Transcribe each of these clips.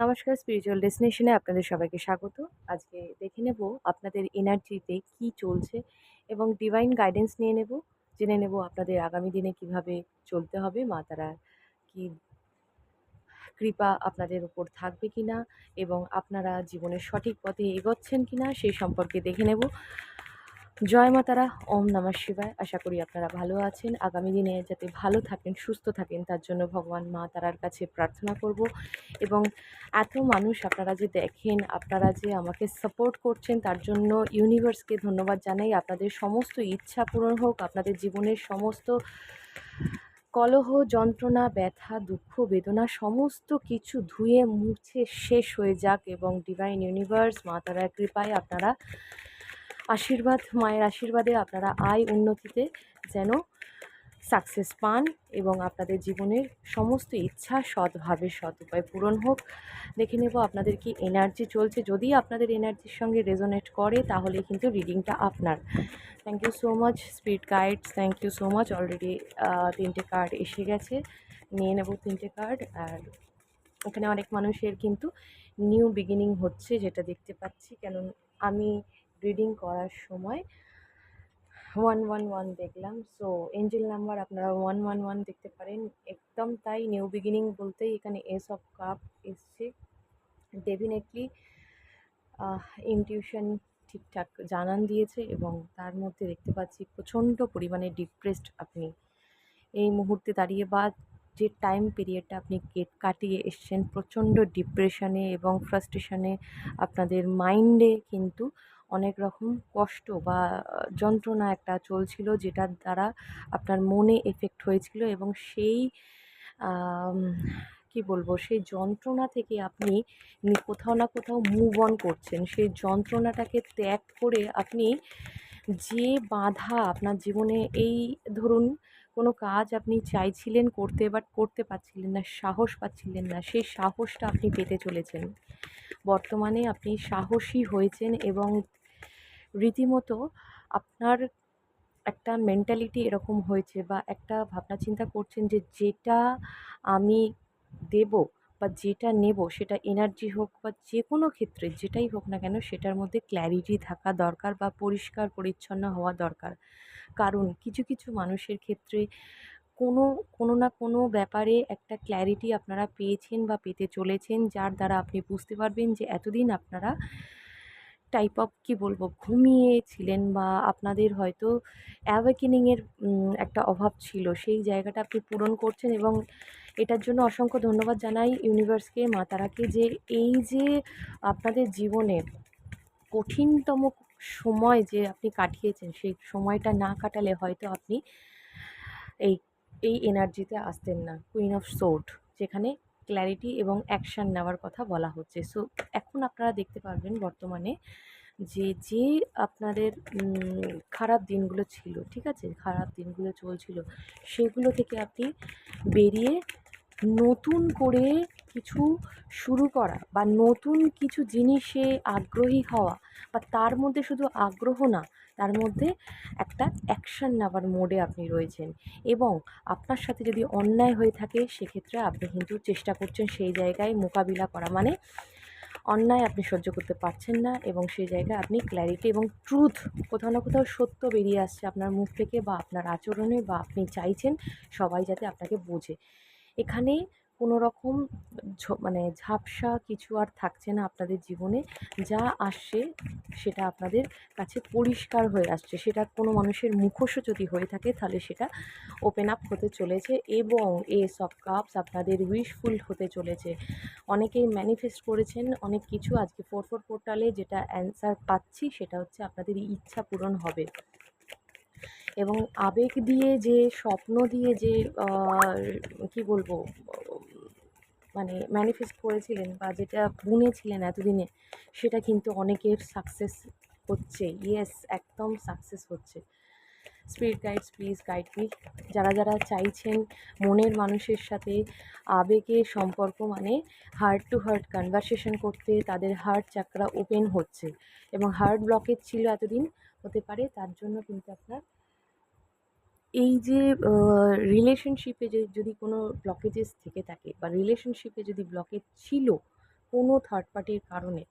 নমস্কার স্পিরিচুয়াল ডেস্টিনেশনে আপনাদের সবাইকে স্বাগত। আজকে দেখে নেব আপনাদের এনার্জিতে কি চলছে এবং ডিভাইন গাইডেন্স নিয়ে নেব। জেনে নেব আপনাদের আগামী দিনে কীভাবে চলতে হবে, মা তারা কি কৃপা আপনাদের উপর থাকবে কি না এবং আপনারা জীবনের সঠিক পথে এগোচ্ছেন কি না সেই সম্পর্কে দেখে নেব। জয় মাতারা, ওম নমঃ শিবায়। আশা করি আপনারা ভালো আছেন। আগামী দিনে যাতে ভালো থাকেন, সুস্থ থাকেন, তার জন্য ভগবান মা তারার কাছে প্রার্থনা করব। এবং এত মানুষ আপনারা যে দেখেন, আপনারা যে আমাকে সাপোর্ট করছেন, তার জন্য ইউনিভার্সকে ধন্যবাদ জানাই। আপনাদের সমস্ত ইচ্ছা পূরণ হোক, আপনাদের জীবনের সমস্ত কলহ, যন্ত্রণা, ব্যথা, দুঃখ, বেদনা, সমস্ত কিছু ধুয়ে মুছে শেষ হয়ে যাক এবং ডিভাইন ইউনিভার্স মা তারার কৃপায় আপনারা আশীর্বাদ, মায়ের আশীর্বাদে আপনারা আয় উন্নতিতে যেন সাকসেস পান এবং আপনাদের জীবনের সমস্ত ইচ্ছা সৎভাবে সৎ উপায় পূরণ হোক। দেখে নেব আপনাদের কি এনার্জি চলছে। যদি আপনাদের এনার্জির সঙ্গে রেজোনেট করে, তাহলে কিন্তু রিডিংটা আপনার। Thank you so much spirit guides thank you so much already তিনটে কার্ড এসে গেছে। নিয়ে নেব তিনটে কার্ড আর এখানে অনেক মানুষের কিন্তু নিউ বিগিনিং হচ্ছে যেটা দেখতে পাচ্ছি। কেন আমি রিডিং করার সময় ওয়ান ওয়ান ওয়ান দেখলাম। সো এঞ্জেল নাম্বার আপনারা ওয়ান ওয়ান ওয়ান দেখতে পারেন। একদম তাই নিউ বিগিনিং বলতেই এখানে এস অফ কাপ এসছে। ডেফিনেটলি ইনটিউশন ঠিকঠাক জানান দিয়েছে এবং তার মধ্যে দেখতে পাচ্ছি প্রচণ্ড পরিমাণে ডিপ্রেসড আপনি। এই মুহূর্তে দাঁড়িয়ে বা যে টাইম পিরিয়ডটা আপনি কেট কাটিয়ে এসছেন, প্রচণ্ড ডিপ্রেশনে এবং ফ্রাস্ট্রেশনে আপনাদের মাইন্ডে কিন্তু অনেক রকম কষ্ট বা যন্ত্রণা একটা চলছিল যেটার দ্বারা আপনার মনে এফেক্ট হয়েছিল এবং সেই কি বলব, সেই যন্ত্রণা থেকে আপনি কোথাও না কোথাও মুভ অন করছেন। সেই যন্ত্রণাটাকে ত্যাগ করে আপনি যে বাধা আপনার জীবনে এই ধরুন কোনো কাজ আপনি চাইছিলেন করতে বাট করতে পারছিলেন না, সাহস পাচ্ছিলেন না, সেই সাহসটা আপনি পেতে চলেছেন। বর্তমানে আপনি সাহসী হয়েছেন এবং রীতিমতো আপনার একটা মেন্টালিটি এরকম হয়েছে বা একটা ভাবনা চিন্তা করছেন যে যেটা আমি দেব বা যেটা নেব সেটা এনার্জি হোক বা যে কোনো ক্ষেত্রে যেটাই হোক না কেন সেটার মধ্যে ক্ল্যারিটি থাকা দরকার বা পরিষ্কার পরিচ্ছন্ন হওয়া দরকার। কারণ কিছু কিছু মানুষের ক্ষেত্রে কোনো কোনো না কোনো ব্যাপারে একটা ক্ল্যারিটি আপনারা পেয়েছেন বা পেতে চলেছেন যার দ্বারা আপনি বুঝতে পারবেন যে এতদিন আপনারা টাইপ অফ কী বলব ঘুমিয়েছিলেন বা আপনাদের হয়তো অ্যাওয়েকেনিংয়ের একটা অভাব ছিল, সেই জায়গাটা আপনি পূরণ করছেন এবং এটার জন্য অসংখ্য ধন্যবাদ জানাই ইউনিভার্সকে মা তারাকে, যে এই যে আপনাদের জীবনে কঠিনতম সময় যে আপনি কাটিয়েছেন, সেই সময়টা না কাটালে হয়তো আপনি এই এই এনার্জিতে আসতেন না। কুইন অফ সোর্ট যেখানে ক্ল্যারিটি এবং অ্যাকশান নেওয়ার কথা বলা হচ্ছে। সো এখন আপনারা দেখতে পারবেন বর্তমানে যে যে আপনাদের খারাপ দিনগুলো ছিল, ঠিক আছে? খারাপ দিনগুলো চলছিল, সেগুলো থেকে আপনি বেরিয়ে নতুন করে কিছু শুরু করা বা নতুন কিছু জিনিসে আগ্রহী হওয়া বা তার মধ্যে শুধু আগ্রহ না, তার মধ্যে একটা অ্যাকশান নেওয়ার মোডে আপনি রয়েছেন এবং আপনার সাথে যদি অন্যায় হয়ে থাকে, সেক্ষেত্রে আপনি কিন্তু চেষ্টা করছেন সেই জায়গায় মোকাবিলা করা। মানে অন্যায় আপনি সহ্য করতে পারছেন না এবং সেই জায়গায় আপনি ক্ল্যারিটি এবং ট্রুথ কোথাও না কোথাও সত্য বেরিয়ে আসছে আপনার মুখ থেকে বা আপনার আচরণে বা আপনি চাইছেন সবাই যাতে আপনাকে বোঝে। এখানে কোনো রকম মানে ঝাপসা কিছু আর থাকছে না আপনাদের জীবনে। যা আসছে সেটা আপনাদের কাছে পরিষ্কার হয়ে আসছে। সেটা কোনো মানুষের মুখোশও যদি হয়ে থাকে তাহলে সেটা ওপেন আপ হতে চলেছে এবং এ সব কাপস আপনাদের উইশফুল হতে চলেছে। অনেকেই ম্যানিফেস্ট করেছেন অনেক কিছু। আজকে ফোর ফোর পোর্টালে যেটা অ্যান্সার পাচ্ছি সেটা হচ্ছে আপনাদের ইচ্ছা পূরণ হবে। এবং আবেগ দিয়ে যে, স্বপ্ন দিয়ে যে কী বলব মানে ম্যানিফেস্ট করেছিলেন বা যেটা বুনেছিলেন এতদিনে, সেটা কিন্তু অনেকের সাকসেস হচ্ছে। ইয়েস একদম সাকসেস হচ্ছে। Spirit guides please guide me যারা যারা চাইছেন মনের মানুষের সাথে আবেগে সম্পর্ক মানে হার্ট টু হার্ট কনভারসেশন করতে, তাদের হার্ট চাকরা ওপেন হচ্ছে। এবং হার্ট ব্লকেজ ছিল এতদিন, হতে পারে, তার জন্য কিন্তু আপনার এই যে রিলেশনশিপে যে যদি কোনো ব্লকেজেস থেকে থাকে বা রিলেশনশিপে যদি ব্লকেজ ছিল কোনো থার্ড পার্টির কারণে,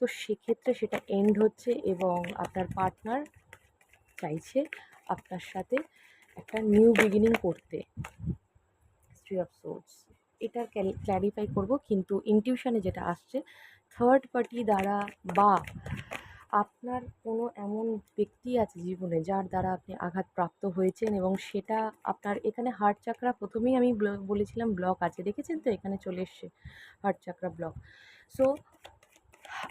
তো সেক্ষেত্রে সেটা এন্ড হচ্ছে এবং আপনার পার্টনার চাইছে আপনার সাথে একটা নিউ বিগিনিং করতে। থ্রি অফ সোর্স এটা ক্ল্যারিফাই করব, কিন্তু ইনটিউশনে যেটা আসছে থার্ড পার্টি দ্বারা বা আপনার কোনো এমন ব্যক্তি আছে জীবনে যার দ্বারা আপনি আঘাতপ্রাপ্ত হয়েছেন এবং সেটা আপনার এখানে হার্ট চাকরা প্রথমেই আমি ব্ল- বলেছিলাম ব্লক আছে। দেখেছেন তো? এখানে চলে এসছে হার্ট চাকরা ব্লক সো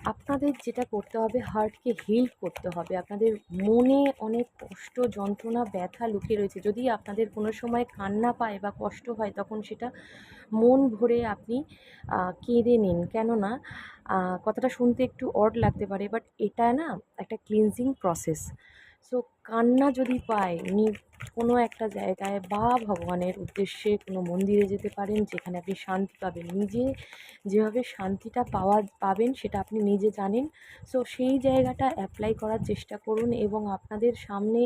আপনাদের যেটা করতে হবে হার্টকে হিল করতে হবে। আপনাদের মনে অনেক কষ্ট, যন্ত্রণা, ব্যথা লুকিয়ে রয়েছে। যদি আপনাদের কোনো সময় কান্না পায় বা কষ্ট হয়, তখন সেটা মন ভরে আপনি কেঁদে নিন। কেননা কথাটা শুনতে একটু অড লাগতে পারে বাট এটা না একটা ক্লিনজিং প্রসেস সো কান্না যদি পায় নি কোনো একটা জায়গায় বা ভগবানের উদ্দেশ্যে কোনো মন্দিরে যেতে পারেন, যেখানে আপনি শান্তি পাবেন, নিজে যেভাবে শান্তিটা পাওয়া, পাবেন সেটা আপনি নিজে জানেন। সো সেই জায়গাটা অ্যাপ্লাই করার চেষ্টা করুন এবং আপনাদের সামনে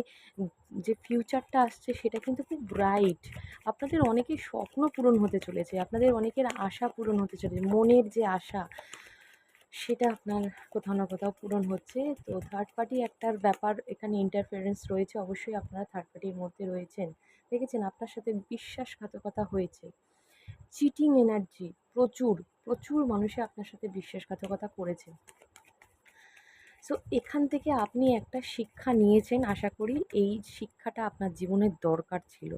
যে ফিউচারটা আসছে সেটা কিন্তু খুব ব্রাইট আপনাদের অনেকের স্বপ্ন পূরণ হতে চলেছে, আপনাদের অনেকের আশা পূরণ হতে চলেছে, মনের যে আশা সেটা আপনার কোথাও না কোথাও পূরণ হচ্ছে। তো থার্ড পার্টি একটার ব্যাপার এখানে ইন্টারফারেন্স রয়েছে, অবশ্যই আপনারা থার্ড পার্টির মধ্যে রয়েছেন। দেখেছেন আপনার সাথে বিশ্বাসঘাতকতা হয়েছে। চিটিং এনার্জি প্রচুর প্রচুর মানুষে আপনার সাথে বিশ্বাসঘাতকতা করেছে। সো এখান থেকে আপনি একটা শিক্ষা নিয়েছেন। আশা করি এই শিক্ষাটা আপনার জীবনের দরকার ছিল।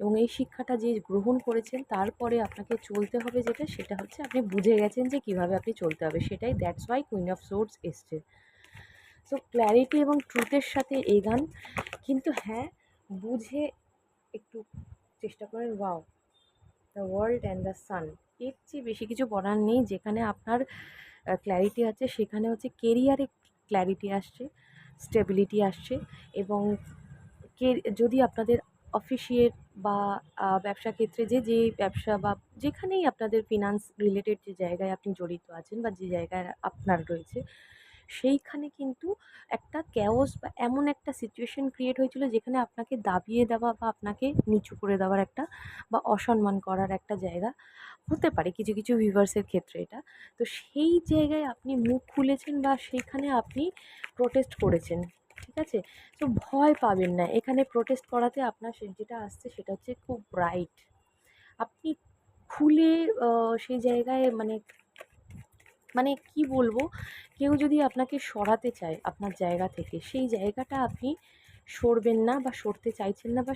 এবং এই শিক্ষাটা যে গ্রহণ করেছেন, তারপরে আপনাকে চলতে হবে যেটা, সেটা হচ্ছে আপনি বুঝে গেছেন যে কীভাবে আপনি চলতে হবে। সেটাই that's why queen of swords এসছে। সো ক্ল্যারিটি এবং ট্রুথের সাথে এগান কিন্তু হ্যাঁ বুঝে একটু চেষ্টা করেন wow the world and the sun এর চেয়ে বেশি কিছু বলার নেই। যেখানে আপনার ক্ল্যারিটি আছে, সেখানে হচ্ছে কেরিয়ারে ক্ল্যারিটি আসছে স্টেবিলিটি আসছে এবং কে, যদি আপনাদের অফিসিয়েট বা ব্যবসা ক্ষেত্রে যে যে ব্যবসা বা যেখানেই আপনাদের ফিনান্স রিলেটেড যে জায়গায় আপনি জড়িত আছেন বা যে জায়গায় আপনার রয়েছে সেইখানে কিন্তু একটা ক্যাওস বা এমন একটা সিচুয়েশন ক্রিয়েট হয়েছিল যেখানে আপনাকে দাবিয়ে দেওয়া বা আপনাকে নিচু করে দেওয়ার একটা বা অসম্মান করার একটা জায়গা হতে পারে কিছু কিছু ভিউয়ার্সের ক্ষেত্রে এটা। তো সেই জায়গায় আপনি মুখ খুলেছেন বা সেইখানে আপনি প্রোটেস্ট করেছেন, ঠিক আছে? তো ভয় পাবেন না। এখানে প্রোটেস্ট করাতে আপনার সে যেটা আসছে সেটা হচ্ছে খুব ব্রাইট আপনি খুলে সেই জায়গায় মানে মানে কি বলব? কেউ যদি আপনাকে সরাতে চায় আপনার জায়গা থেকে, সেই জায়গাটা আপনি সরবেন না বা সরতে চাইছেন না বা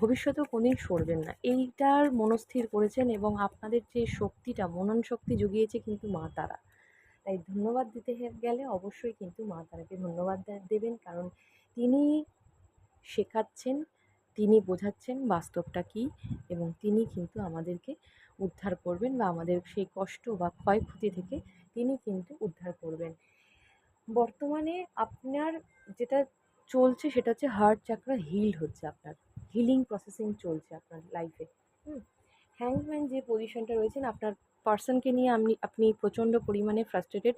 ভবিষ্যতেও কোনোদিন সরবেন না। এইটার মনস্থির করেছেন এবং আপনাদের যে শক্তিটা মনন শক্তি জুগিয়েছে কিন্তু মা তারা। তাই ধন্যবাদ দিতে গেলে অবশ্যই কিন্তু মা তারাকে ধন্যবাদ দেবেন কারণ তিনি শেখাচ্ছেন, তিনি বোঝাচ্ছেন বাস্তবটা কী এবং তিনি কিন্তু আমাদেরকে উদ্ধার করবেন বা আমাদের সেই কষ্ট বা ক্ষয়ক্ষতি থেকে তিনি কিন্তু উদ্ধার করবেন। বর্তমানে আপনার যেটা চলছে সেটা হচ্ছে হার্ট চাকরা হিল হচ্ছে আপনার। হিলিং প্রসেসিং চলছে আপনার লাইফে হুম? হ্যাংম্যান যে পজিশনটা রয়েছেন, আপনার পার্সনকে নিয়ে আপনি আপনি প্রচণ্ড পরিমাণে ফ্রাস্ট্রেটেড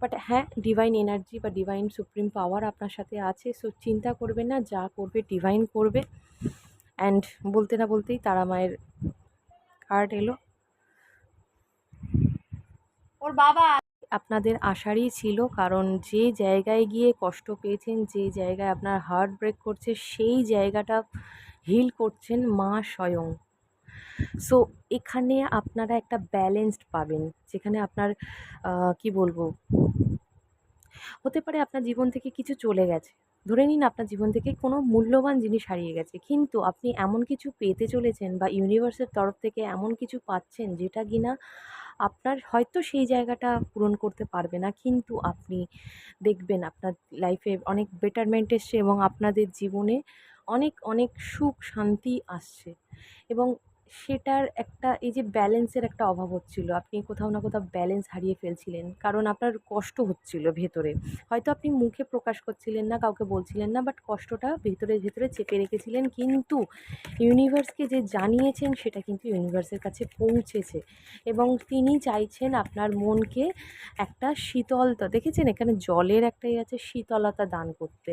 বাট হ্যাঁ ডিভাইন এনার্জি বা ডিভাইন সুপ্রিম পাওয়ার আপনার সাথে আছে সো চিন্তা করবেন না, যা করবে ডিভাইন করবে। অ্যান্ড বলতে না বলতেই তারা মায়ের কার্ড এলো। ওর বাবা আপনাদের আশারই ছিল, কারণ যে জায়গায় গিয়ে কষ্ট পেয়েছেন, যে জায়গায় আপনার হার্ট ব্রেক করছে, সেই জায়গাটা হিল করছেন মা স্বয়ং। সো এখানে আপনারা একটা ব্যালেন্সড পাবেন, যেখানে আপনার কি বলব? হতে পারে আপনার জীবন থেকে কিছু চলে গেছে। ধরে নিন আপনার জীবন থেকে কোনো মূল্যবান জিনিস হারিয়ে গেছে, কিন্তু আপনি এমন কিছু পেতে চলেছেন বা ইউনিভার্সের তরফ থেকে এমন কিছু পাচ্ছেন, যেটা কিনা আপনার হয়তো সেই জায়গাটা পূরণ করতে পারবে না। কিন্তু আপনি দেখবেন আপনার লাইফে অনেক বেটারমেন্ট এসছে এবং আপনাদের জীবনে অনেক অনেক সুখ শান্তি আসছে। এবং সেটার একটা, এই যে ব্যালেন্সের একটা অভাব হচ্ছিল। আপনি কোথাও না কোথাও ব্যালেন্স হারিয়ে ফেলছিলেন, কারণ আপনার কষ্ট হচ্ছিল ভেতরে। হয়তো আপনি মুখে প্রকাশ করছিলেন না, কাউকে বলছিলেন না বাট কষ্টটা ভেতরে ভেতরে চেপে রেখেছিলেন। কিন্তু ইউনিভার্সকে যে জানিয়েছেন, সেটা কিন্তু ইউনিভার্সের কাছে পৌঁছেছে। এবং তিনি চাইছেন আপনার মনকে একটা শীতলতা, দেখেছেন? এখানে জলের একটাই আছে, শীতলতা দান করতে।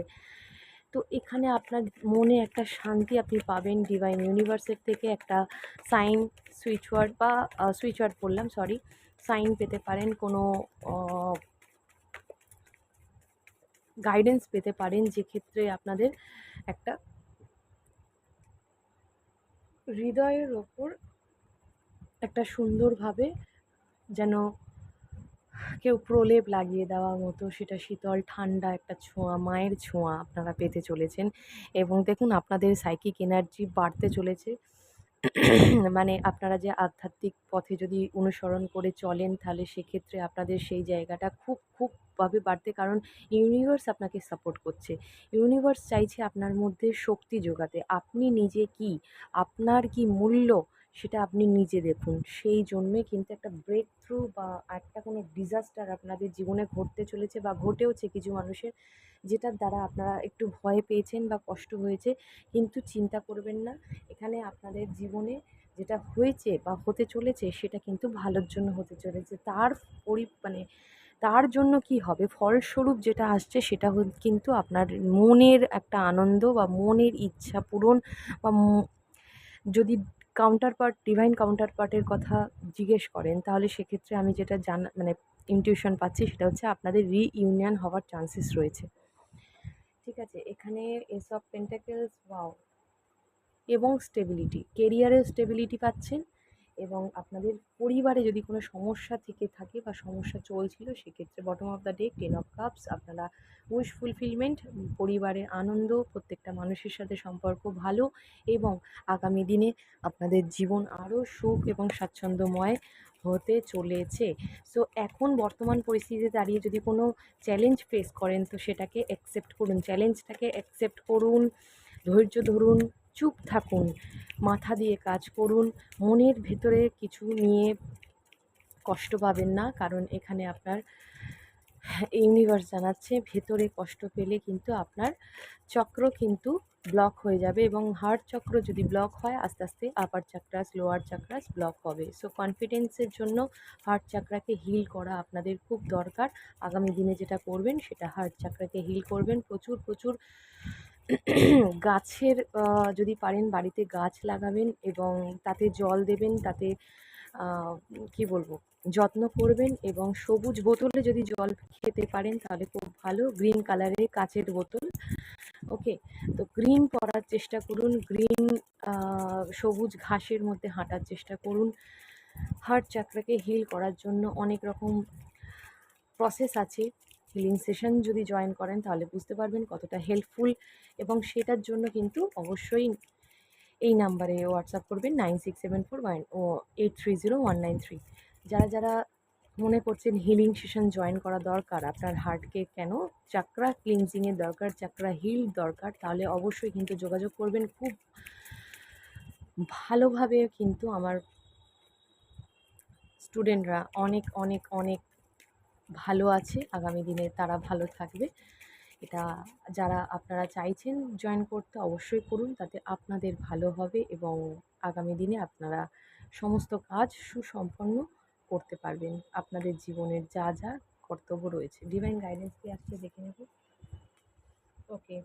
তো এখানে আপনার মনে একটা শান্তি আপনি পাবেন ডিভাইন ইউনিভার্সের থেকে একটা সাইন সুইচ ওয়ার্ড বা সুইচ ওয়ার্ড বললাম সরি সাইন পেতে পারেন, কোনো গাইডেন্স পেতে পারেন যে ক্ষেত্রে আপনাদের একটা হৃদয়ের ওপর একটা সুন্দরভাবে যেন কেউ প্রলেপ লাগিয়ে দেওয়ার মতো, সেটা শীতল, ঠান্ডা একটা ছোঁয়া, মায়ের ছোঁয়া আপনারা পেতে চলেছেন। এবং দেখুন, আপনাদের সাইকিক এনার্জি বাড়তে চলেছে। মানে আপনারা যে আধ্যাত্মিক পথে যদি অনুসরণ করে চলেন, তাহলে সেক্ষেত্রে আপনাদের সেই জায়গাটা খুব খুব খুবভাবে বাড়তে, কারণ ইউনিভার্স আপনাকে সাপোর্ট করছে। ইউনিভার্স চাইছে আপনার মধ্যে শক্তি যোগাতে। আপনি নিজে কি? আপনার কি মূল্য? সেটা আপনি নিজে দেখুন। সেই জন্যই কিন্তু একটা ব্রেক থ্রু বা একটা কোনো ডিজাস্টার আপনাদের জীবনে ঘটতে চলেছে বা ঘটেওছে কিছু মানুষের, যেটার দ্বারা আপনারা একটু ভয় পেয়েছেন বা কষ্ট হয়েছে, কিন্তু চিন্তা করবেন না। এখানে আপনাদের জীবনে যেটা হয়েছে বা হতে চলেছে, সেটা কিন্তু ভালোর জন্য হতে চলেছে। তার পরি মানে তার জন্য কি হবে? ফলস্বরূপ যেটা আসছে, সেটা কিন্তু আপনার মনের একটা আনন্দ বা মনের ইচ্ছা পূরণ বা যদি কাউন্টার পার্ট ডিভাইন কাউন্টার পার্টের কথা জিজ্ঞেস করেন, তাহলে সেক্ষেত্রে আমি যেটা জান মানে ইনটিউশন পাচ্ছি সেটা হচ্ছে আপনাদের রিইউনিয়ন হওয়ার চান্সেস রয়েছে। ঠিক আছে, এখানে এস অফ পেন্টাকেলস ওয়াও এবং স্টেবিলিটি কেরিয়ারের স্টেবিলিটি পাচ্ছেন। এবং আপনাদের পরিবারে যদি কোনো সমস্যা থেকে থাকে বা সমস্যা চলছিল, সেক্ষেত্রে bottom of the deck ten of cups আপনারা উইশ ফুলফিলমেন্ট পরিবারের আনন্দ, প্রত্যেকটা মানুষের সাথে সম্পর্ক ভালো এবং আগামী দিনে আপনাদের জীবন আরও সুখ এবং স্বাচ্ছন্দ্যময় হতে চলেছে। সো এখন বর্তমান পরিস্থিতিতে দাঁড়িয়ে যদি কোনো চ্যালেঞ্জ ফেস করেন, তো সেটাকে অ্যাকসেপ্ট করুন। চ্যালেঞ্জটাকে অ্যাকসেপ্ট করুন, ধৈর্য ধরুন চুপ থাকুন, মাথা দিয়ে কাজ করুন, মনের ভেতরে কিছু নিয়ে কষ্ট পাবেন না, কারণ এখানে আপনার ইউনিভার্স জানাচ্ছে, ভেতরে কষ্ট পেলে কিন্তু আপনার চক্র কিন্তু ব্লক হয়ে যাবে এবং হার্ট চক্র যদি ব্লক হয়, আস্তে আস্তে upper chakras lower chakras block হবে। সো কনফিডেন্সের জন্য হার্ট চাক্রাকে হিল করা আপনাদের খুব দরকার। আগামী দিনে যেটা করবেন, সেটা হার্ট চাক্রাকে হিল করবেন। প্রচুর প্রচুর গাছের যদি পারেন বাড়িতে গাছ লাগাবেন এবং তাতে জল দেবেন, তাতে কী বলব, যত্ন করবেন এবং সবুজ বোতলে যদি জল খেতে পারেন তাহলে খুব ভালো। গ্রিন কালারের কাচের বোতল, ওকে? তো গ্রিন পরার চেষ্টা করুন, গ্রিন সবুজ ঘাসের মধ্যে হাঁটার চেষ্টা করুন। হার্ট চাকরাকে হিল করার জন্য অনেক রকম প্রসেস আছে। হিলিং সেশন যদি জয়েন করেন, তাহলে বুঝতে পারবেন কতটা হেল্পফুল এবং সেটার জন্য কিন্তু অবশ্যই এই নাম্বারে হোয়াটসঅ্যাপ করবেন nine six seven four one o eight three zero one nine three যারা যারা মনে করছেন হিলিং সেশন জয়েন করা দরকার, আপনার হার্টকে কেন চাকরা ক্লিনজিংয়ের দরকার চাকরা হিল দরকার, তাহলে অবশ্যই কিন্তু যোগাযোগ করবেন। খুব ভালোভাবে কিন্তু আমার স্টুডেন্টরা অনেক অনেক অনেক ভালো আছে, আগামী দিনে তারা ভালো থাকবে। এটা যারা আপনারা চাইছেন জয়েন করতে অবশ্যই করুন, তাতে আপনাদের ভালো হবে এবং আগামী দিনে আপনারা সমস্ত কাজ সুসম্পন্ন করতে পারবেন। আপনাদের জীবনের যা যা কর্তব্য রয়েছে। ডিভাইন গাইডেন্স কি আসছে দেখে নেব? ওকে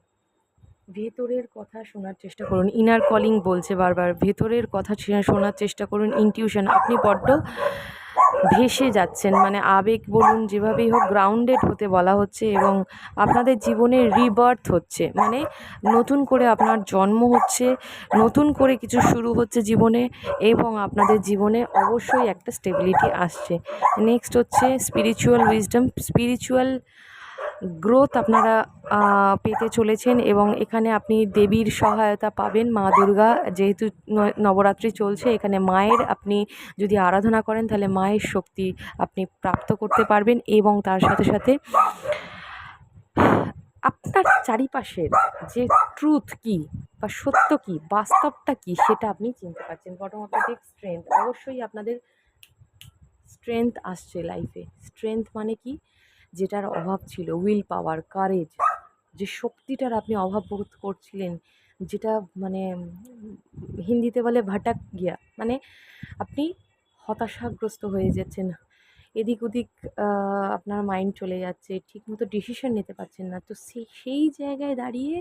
ভেতরের কথা শোনার চেষ্টা করুন। ইনার কলিং বলছে বারবার। ভেতরের কথা শোনার চেষ্টা করুন। ইনটিউশন আপনি বড্ড ভেসে যাচ্ছেন। মানে আবেগ বলুন, যেভাবেই হোক গ্রাউন্ডেড হতে বলা হচ্ছে এবং আপনাদের জীবনে রিবার্থ হচ্ছে। মানে নতুন করে আপনার জন্ম হচ্ছে, নতুন করে কিছু শুরু হচ্ছে জীবনে এবং আপনাদের জীবনে অবশ্যই একটা স্টেবিলিটি আসছে। নেক্সট হচ্ছে স্পিরিচুয়াল উইজডম স্পিরিচুয়াল গ্রোথ আপনারা পেতে চলেছেন এবং এখানে আপনি দেবীর সহায়তা পাবেন, মা দুর্গা যেহেতু নবরাত্রি চলছে, এখানে মায়ের আপনি যদি আরাধনা করেন, তাহলে মায়ের শক্তি আপনি প্রাপ্ত করতে পারবেন এবং তার সাথে সাথে আপনার চারিপাশের যে ট্রুথ কী বা সত্য কী, বাস্তবটা কী, সেটা আপনি চিনতে পারছেন। বটম অফ স্ট্রেংথ অবশ্যই আপনাদের স্ট্রেংথ আসছে লাইফে স্ট্রেংথ মানে কি? যেটার অভাব ছিল উইল পাওয়ার কারেজ যে শক্তিটার আপনি অভাব বোধ করছিলেন, যেটা মানে হিন্দিতে বলে ভাটাক গিয়া মানে আপনি হতাশাগ্রস্ত হয়ে যাচ্ছেন। এদিক ওদিক আপনার মাইন্ড চলে যাচ্ছে, ঠিকমতো ডিসিশন নিতে পারছেন না। তো সেই সেই জায়গায় দাঁড়িয়ে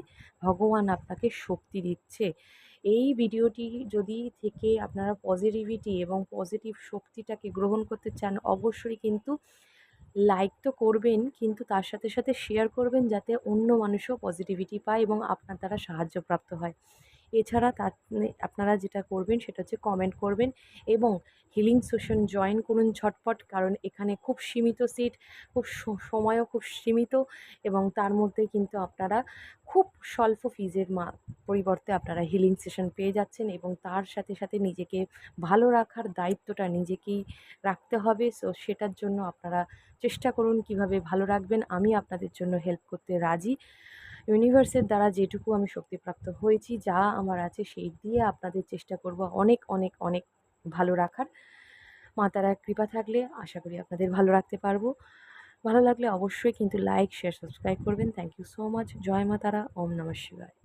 ভগবান আপনাকে শক্তি দিচ্ছে। এই ভিডিওটি যদি থেকে আপনারা পজিটিভিটি এবং পজিটিভ শক্তিটাকে গ্রহণ করতে চান, অবশ্যই কিন্তু লাইক তো করবেন, কিন্তু তার সাথে সাথে শেয়ার করবেন যাতে অন্য মানুষও পজিটিভিটি পায় এবং আপনার দ্বারা সাহায্যপ্রাপ্ত হয়। এছাড়া তার আপনারা যেটা করবেন সেটা হচ্ছে কমেন্ট করবেন এবং হিলিং সেশন জয়েন করুন ঝটপট কারণ এখানে খুব সীমিত সিট খুব সময়ও খুব সীমিত এবং তার মধ্যে কিন্তু আপনারা খুব স্বল্প ফিজের মা, পরিবর্তে আপনারা হিলিং সেশন পেয়ে যাচ্ছেন এবং তার সাথে সাথে নিজেকে ভালো রাখার দায়িত্বটা নিজেকেই রাখতে হবে। সো সেটার জন্য আপনারা চেষ্টা করুন কীভাবে ভালো রাখবেন। আমি আপনাদের জন্য হেল্প করতে রাজি। ইউনিভার্সের দ্বারা যেটুকু আমি শক্তিপ্রাপ্ত হয়েছি, যা আমার আছে সেই দিয়ে আপনাদের চেষ্টা করব অনেক অনেক অনেক ভালো রাখার। মা তারা কৃপা থাকলে আশা করি আপনাদের ভালো রাখতে পারব। ভালো লাগলে অবশ্যই কিন্তু লাইক, শেয়ার, সাবস্ক্রাইব করবেন। Thank you so much. জয় মা তারা ওম নমঃ শিবায়।